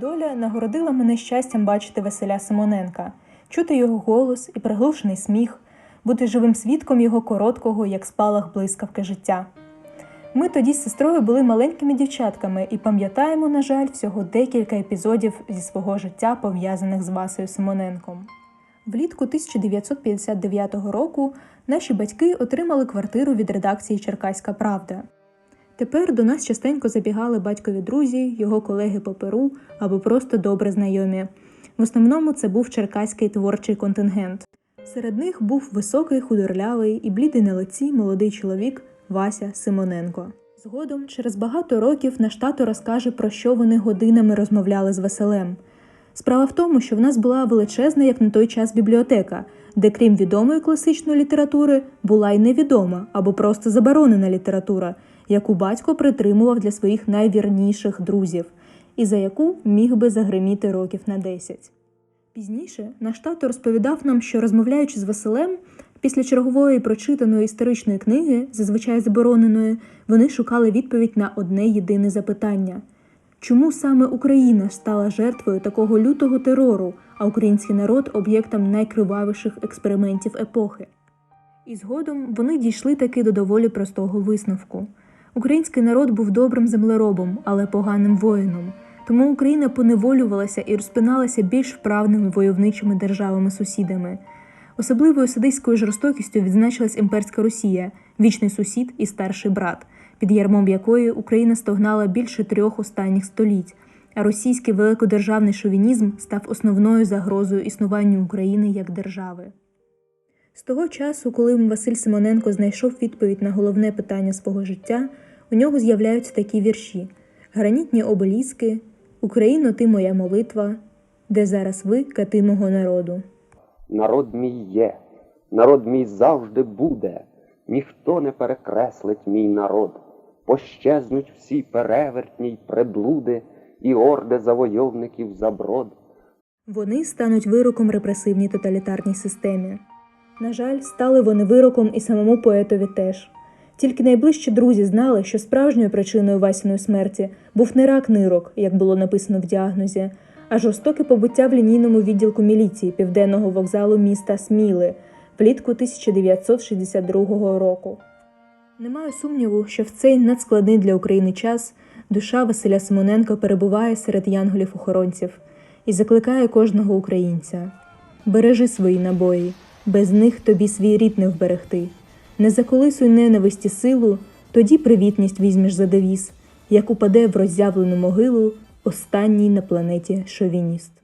Доля нагородила мене щастям бачити Василя Симоненка, чути його голос і приглушений сміх, бути живим свідком його короткого, як спалах блискавки життя. Ми тоді з сестрою були маленькими дівчатками і пам'ятаємо, на жаль, всього декілька епізодів зі свого життя, пов'язаних з Васею Симоненком. Влітку 1959 року наші батьки отримали квартиру від редакції Черкаська Правда. Тепер до нас частенько забігали батькові друзі, його колеги по перу або просто добре знайомі. В основному це був черкаський творчий контингент. Серед них був високий, худорлявий і блідий на лиці молодий чоловік Вася Симоненко. Згодом, через багато років, наш тато розкаже, про що вони годинами розмовляли з Василем. Справа в тому, що в нас була величезна, як на той час, бібліотека, де, крім відомої класичної літератури, була й невідома або просто заборонена література, яку батько притримував для своїх найвірніших друзів, і за яку міг би загриміти років на 10. Пізніше наш тато розповідав нам, що розмовляючи з Василем, після чергової прочитаної історичної книги, зазвичай забороненої, вони шукали відповідь на одне єдине запитання. Чому саме Україна стала жертвою такого лютого терору, а український народ об'єктом найкривавіших експериментів епохи? І згодом вони дійшли таки до доволі простого висновку. Український народ був добрим землеробом, але поганим воїном. Тому Україна поневолювалася і розпиналася більш вправними войовничими державами-сусідами. Особливою садистською жорстокістю відзначилась імперська Росія, вічний сусід і старший брат, під ярмом якої Україна стогнала більше трьох останніх століть, а російський великодержавний шовінізм став основною загрозою існуванню України як держави. З того часу, коли Василь Симоненко знайшов відповідь на головне питання свого життя, у нього з'являються такі вірші: Гранітні обеліски, Україно, ти моя молитва, де зараз ви, кати мого народу. Народ мій є, народ мій завжди буде, ніхто не перекреслить мій народ. Пощезнуть всі перевертні й приблуди і орди завойовників заброд. Вони стануть вироком репресивній тоталітарній системі. На жаль, стали вони вироком і самому поетові теж. Тільки найближчі друзі знали, що справжньою причиною Васіної смерті був не рак нирок, як було написано в діагнозі, а жорстоке побуття в лінійному відділку міліції південного вокзалу міста Сміли влітку 1962 року. Немає сумніву, що в цей надскладний для України час душа Василя Симоненка перебуває серед янголів-охоронців і закликає кожного українця: бережи свої набої, без них тобі свій рід не вберегти. Не заколисуй ненависті силу, тоді привітність візьмеш за девіз, як упаде в роззявлену могилу останній на планеті шовініст.